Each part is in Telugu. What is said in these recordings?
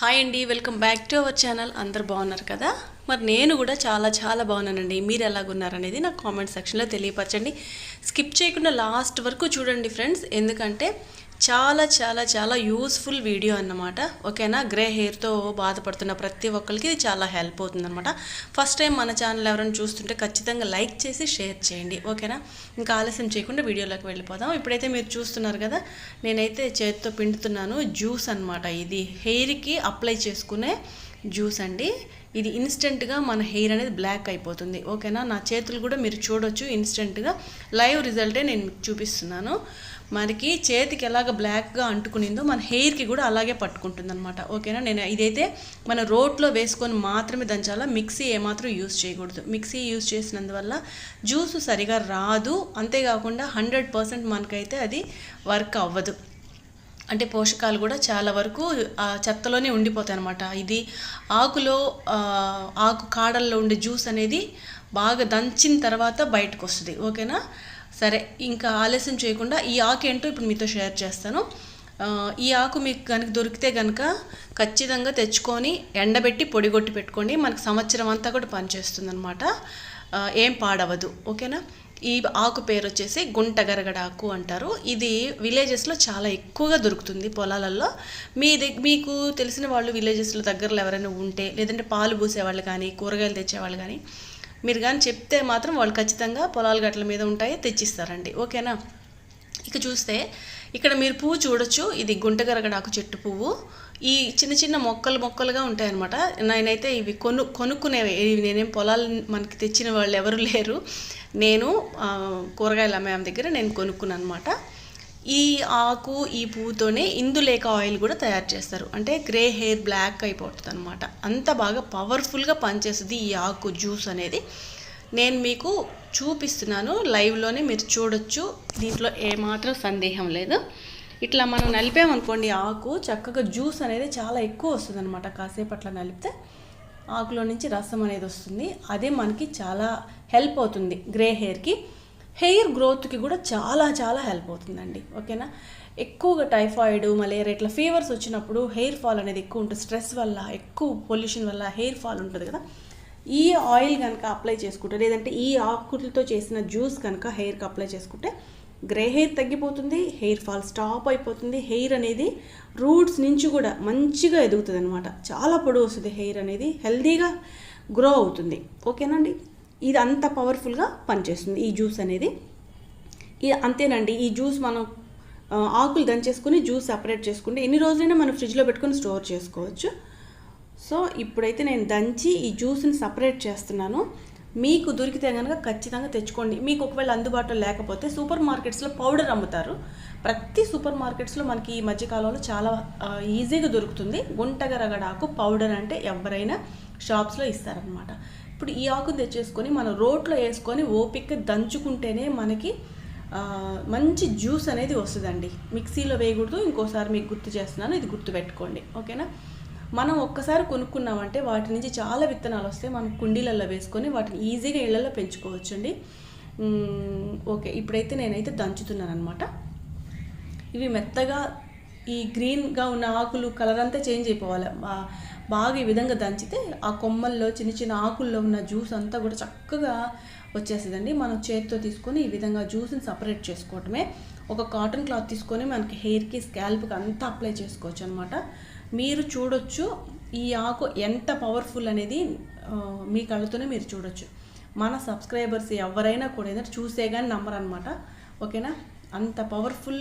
హాయ్ అండి welcome back to our channel అందరు బాగున్నారు కదా? మరి నేను కూడా చాలా చాలా బాగున్నానండి. మీరు ఎలాగున్నారనేది నాకు కామెంట్ సెక్షన్లో తెలియపరచండి. స్కిప్ చేయకుండా లాస్ట్ వరకు చూడండి ఫ్రెండ్స్ ఎందుకంటే చాలా చాలా చాలా యూస్ఫుల్ వీడియో అన్నమాట. ఓకేనా? గ్రే హెయిర్తో బాధపడుతున్న ప్రతి ఒక్కరికి ఇది చాలా హెల్ప్ అవుతుందన్నమాట. ఫస్ట్ టైం మన ఛానల్ ఎవరైనా చూస్తుంటే ఖచ్చితంగా లైక్ చేసి షేర్ చేయండి. ఓకేనా? ఇంకా ఆలస్యం చేయకుండా వీడియోలోకి వెళ్ళిపోదాం. ఇప్పుడైతే మీరు చూస్తున్నారు కదా నేనైతే చేతితో పిండుతున్నాను జ్యూస్ అన్నమాట ఇది. హెయిర్కి అప్లై చేసుకునే జ్యూస్ అండి. ఇది ఇన్స్టెంట్గా మన హెయిర్ అనేది బ్లాక్ అయిపోతుంది. ఓకేనా? నా చేతులు కూడా మీరు చూడొచ్చు ఇన్స్టెంట్గా. లైవ్ రిజల్టే నేను మీకు చూపిస్తున్నాను. మనకి చేతికి ఎలాగ బ్లాక్గా అంటుకునిందో మన హెయిర్కి కూడా అలాగే పట్టుకుంటుంది అనమాట ఓకేనా? నేను ఇదైతే మన రోట్లో వేసుకొని మాత్రమే దంచాలా మిక్సీ ఏమాత్రం యూస్ చేయకూడదు. మిక్సీ యూస్ చేసినందువల్ల జ్యూస్ సరిగా రాదు. అంతేకాకుండా హండ్రెడ్ పర్సెంట్ మనకైతే అది వర్క్ అవ్వదు. అంటే పోషకాలు కూడా చాలా వరకు ఆ చెత్తలోనే ఉండిపోతాయి అనమాట ఇది ఆకులో ఆకు కాడల్లో ఉండే జ్యూస్ అనేది బాగా దంచిన తర్వాత బయటకు వస్తుంది ఓకేనా? సరే ఇంకా ఆలస్యం చేయకుండా ఈ ఆకు ఏంటో ఇప్పుడు మీతో షేర్ చేస్తాను. ఈ ఆకు మీకు కనుక దొరికితే కనుక ఖచ్చితంగా తెచ్చుకొని ఎండబెట్టి పొడిగొట్టి పెట్టుకోండి. మనకు సంవత్సరం అంతా కూడా పనిచేస్తుంది అనమాట ఏం పాడవదు. ఓకేనా? ఈ ఆకు పేరు వచ్చేసి గుంట గరగడాకు అంటారు. ఇది విలేజెస్లో చాలా ఎక్కువగా దొరుకుతుంది పొలాలలో మీ మీకు తెలిసిన వాళ్ళు విలేజెస్లో దగ్గరలో ఎవరైనా ఉంటే లేదంటే పాలు పూసేవాళ్ళు కానీ కూరగాయలు తెచ్చేవాళ్ళు కానీ మీరు కానీ చెప్తే మాత్రం వాళ్ళు ఖచ్చితంగా పొలాల గట్ల మీద ఉంటాయి తెచ్చిస్తారండి. ఓకేనా? ఇక చూస్తే ఇక్కడ మీరు పువ్వు చూడొచ్చు. ఇది గుంటగరగడాకు చెట్టు పువ్వు. ఈ చిన్న చిన్న మొక్కలు మొక్కలుగా ఉంటాయన్నమాట. నేనైతే ఇవి కొను కొనుక్కునేవి ఇవి నేనేం పొలాలు మనకి తెచ్చిన వాళ్ళు ఎవరు లేరు. నేను కూరగాయల కూరగాయలు అమ్మే దగ్గర నేను కొనుక్కున్నాను అనమాట ఈ ఆకు ఈ పువ్వుతోనే ఇందులేక ఆయిల్ కూడా తయారు చేస్తారు. అంటే గ్రే హెయిర్ బ్లాక్ అయిపోతుంది అనమాట అంత బాగా పవర్ఫుల్గా పనిచేస్తుంది ఈ ఆకు జ్యూస్ అనేది. నేను మీకు చూపిస్తున్నాను లైవ్లోనే మీరు చూడొచ్చు. దీంట్లో ఏమాత్రం సందేహం లేదు. ఇట్లా మనం నలిపామనుకోండి ఆకు చక్కగా జ్యూస్ అనేది చాలా ఎక్కువ వస్తుంది అనమాట కాసేపు అట్లా నలిపితే ఆకులో నుంచి రసం అనేది వస్తుంది. అదే మనకి చాలా హెల్ప్ అవుతుంది గ్రే హెయిర్కి హెయిర్ గ్రోత్కి కూడా చాలా చాలా హెల్ప్ అవుతుందండి. ఓకేనా ఎక్కువగా టైఫాయిడ్ మలేరియా ఇట్లా ఫీవర్స్ వచ్చినప్పుడు హెయిర్ ఫాల్ అనేది ఎక్కువ ఉంటుంది. స్ట్రెస్ వల్ల ఎక్కువ పొల్యూషన్ వల్ల హెయిర్ ఫాల్ ఉంటుంది కదా. ఈ ఆయిల్ కనుక అప్లై చేసుకుంటే లేదంటే ఈ ఆకులతో చేసిన జ్యూస్ కనుక హెయిర్కి అప్లై చేసుకుంటే గ్రే హెయిర్ తగ్గిపోతుంది హెయిర్ ఫాల్ స్టాప్ అయిపోతుంది హెయిర్ అనేది రూట్స్ నుంచి కూడా మంచిగా ఎదుగుతుంది అనమాట చాలా పొడవు వస్తుంది హెయిర్ అనేది హెల్దీగా గ్రో అవుతుంది. ఓకేనండి ఇది అంత పవర్ఫుల్గా పనిచేస్తుంది ఈ జ్యూస్ అనేది. ఇది అంతేనండి ఈ జ్యూస్ మనం ఆకులు దంచేసుకుని జ్యూస్ సపరేట్ చేసుకుంటే ఎన్ని రోజులైనా మనం ఫ్రిడ్జ్లో పెట్టుకొని స్టోర్ చేసుకోవచ్చు. సో ఇప్పుడైతే నేను దంచి ఈ జ్యూస్ని సపరేట్ చేస్తున్నాను. మీకు దొరికితే కనుక ఖచ్చితంగా తెచ్చుకోండి. మీకు ఒకవేళ అందుబాటులో లేకపోతే సూపర్ మార్కెట్స్లో పౌడర్ అమ్ముతారు. ప్రతి సూపర్ మార్కెట్స్లో మనకి ఈ మధ్యకాలంలో చాలా ఈజీగా దొరుకుతుంది. గుంటగరగడాకు పౌడర్ అంటే ఎవరైనా షాప్స్లో ఇస్తారనమాట ఇప్పుడు ఈ ఆకును తెచ్చేసుకొని మనం రోట్లో వేసుకొని ఓపిక దంచుకుంటేనే మనకి మంచి జ్యూస్ అనేది వస్తుందండి. మిక్సీలో వేయకూడదు. ఇంకోసారి మీకు గుర్తు చేస్తున్నాను. ఇది గుర్తుపెట్టుకోండి. ఓకేనా? మనం ఒక్కసారి కొనుక్కున్నామంటే వాటి నుంచి చాలా విత్తనాలు వస్తాయి. మనం కుండీలలో వేసుకొని వాటిని ఈజీగా ఇళ్ళలో పెంచుకోవచ్చు అండి ఓకే ఇప్పుడైతే నేనైతే దంచుతున్నాను అనమాట ఇవి మెత్తగా ఈ గ్రీన్గా ఉన్న ఆకులు కలర్ అంతా చేంజ్ అయిపోవాలి. బాగా ఈ విధంగా దంచితే ఆ కొమ్మల్లో చిన్న చిన్న ఆకుల్లో ఉన్న జ్యూస్ అంతా కూడా చక్కగా వచ్చేస్తుందండి. మనం చేతితో తీసుకొని ఈ విధంగా జ్యూస్ని సపరేట్ చేసుకోవటమే. ఒక కాటన్ క్లాత్ తీసుకొని మనకి హెయిర్కి స్కాల్ప్కి అంతా అప్లై చేసుకోవచ్చు అనమాట మీరు చూడొచ్చు ఈ ఆకు ఎంత పవర్ఫుల్ అనేది మీ కళ్ళతోనే మీరు చూడొచ్చు. మన సబ్స్క్రైబర్స్ ఎవరైనా కూడా ఏదైనా చూసే కానీ నమ్మరు అనమాట ఓకేనా? అంత పవర్ఫుల్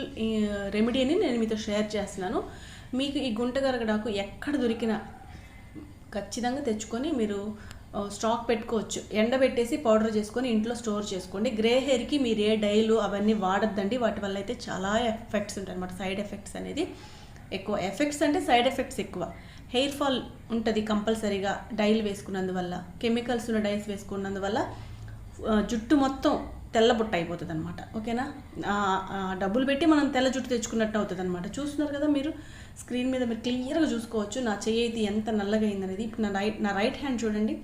రెమెడీని నేను మీతో షేర్ చేస్తున్నాను. మీకు ఈ గుంటగరగడాకు ఎక్కడ దొరికినా ఖచ్చితంగా తెచ్చుకొని మీరు స్టాక్ పెట్టుకోవచ్చు. ఎండబెట్టేసి పౌడర్ చేసుకొని ఇంట్లో స్టోర్ చేసుకోండి. గ్రే హెయిర్కి మీరు ఏ డైలు అవన్నీ వాడద్దండి. వాటి వల్ల అయితే చాలా ఎఫెక్ట్స్ ఉంటాయి అనమాట సైడ్ ఎఫెక్ట్స్ అనేది. ఎక్కువ ఎఫెక్ట్స్ అంటే సైడ్ ఎఫెక్ట్స్ ఎక్కువ. హెయిర్ ఫాల్ ఉంటుంది కంపల్సరీగా డైల్ వేసుకున్నందువల్ల కెమికల్స్ ఉన్న డైల్స్ వేసుకున్నందువల్ల జుట్టు మొత్తం తెల్ల బుట్ట అయిపోతుంది అనమాట ఓకేనా డబ్బులు పెట్టి మనం తెల్ల జుట్టు తెచ్చుకున్నట్టు అవుతుంది అనమాట చూస్తున్నారు కదా మీరు? స్క్రీన్ మీద మీరు క్లియర్గా చూసుకోవచ్చు. నా చెయ్యి అయితే ఎంత నల్లగా అయిందనేది. ఇప్పుడు నా రైట్ నా రైట్ హ్యాండ్ చూడండి.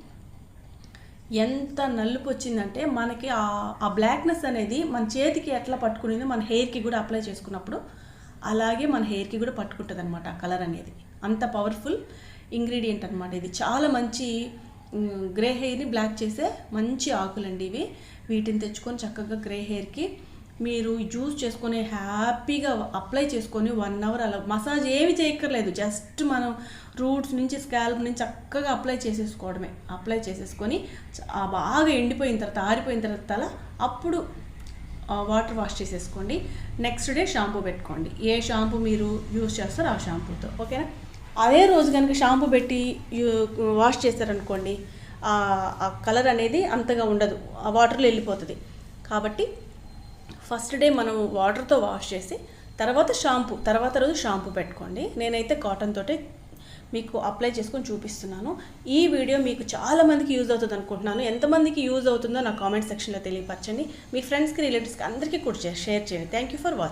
ఎంత నలుపు వచ్చిందంటే మనకి ఆ బ్లాక్నెస్ అనేది మన చేతికి ఎట్లా పట్టుకునేది మన హెయిర్కి కూడా అప్లై చేసుకున్నప్పుడు అలాగే మన హెయిర్కి కూడా పట్టుకుంటుంది అనమాట ఆ కలర్ అనేది. అంత పవర్ఫుల్ ఇంగ్రీడియంట్ అనమాట ఇది. చాలా మంచి గ్రే హెయిర్ని బ్లాక్ చేసే మంచి ఆకులండి ఇవి. వీటిని తెచ్చుకొని చక్కగా గ్రే హెయిర్కి మీరు జ్యూస్ చేసుకొని హ్యాపీగా అప్లై చేసుకొని వన్ అవర్ అలా మసాజ్ ఏమి చేయక్కర్లేదు. జస్ట్ మనం రూట్స్ నుంచి స్కాల్ప్ నుంచి చక్కగా అప్లై చేసేసుకోవడమే. అప్లై చేసేసుకొని బాగా ఎండిపోయిన తర్వాత ఆరిపోయిన తర్వాత తల అప్పుడు వాటర్ వాష్ చేసేసుకోండి. నెక్స్ట్ డే షాంపూ పెట్టుకోండి. ఏ షాంపూ మీరు యూస్ చేస్తారో ఆ షాంపూతో ఓకేనా అదే రోజు కనుక షాంపూ పెట్టి యూ- వాష్ చేస్తారనుకోండి ఆ కలర్ అనేది అంతగా ఉండదు. ఆ వాటర్లో వెళ్ళిపోతుంది. కాబట్టి ఫస్ట్ డే మనం వాటర్తో వాష్ చేసి తర్వాత షాంపూ తర్వాత రోజు షాంపూ పెట్టుకోండి. నేనైతే కాటన్ తోటే మీకు అప్లై చేసుకొని చూపిస్తున్నాను. ఈ వీడియో మీకు చాలా మందికి యూజ్ అవుతుంది అనుకుంటున్నాను. ఎంతమందికి యూజ్ అవుతుందో నా కామెంట్ సెక్షన్లో తెలియపరచండి. మీ ఫ్రెండ్స్కి రిలేటివ్స్కి అందరికీ కూడా షేర్ చేయండి. Thank you for watching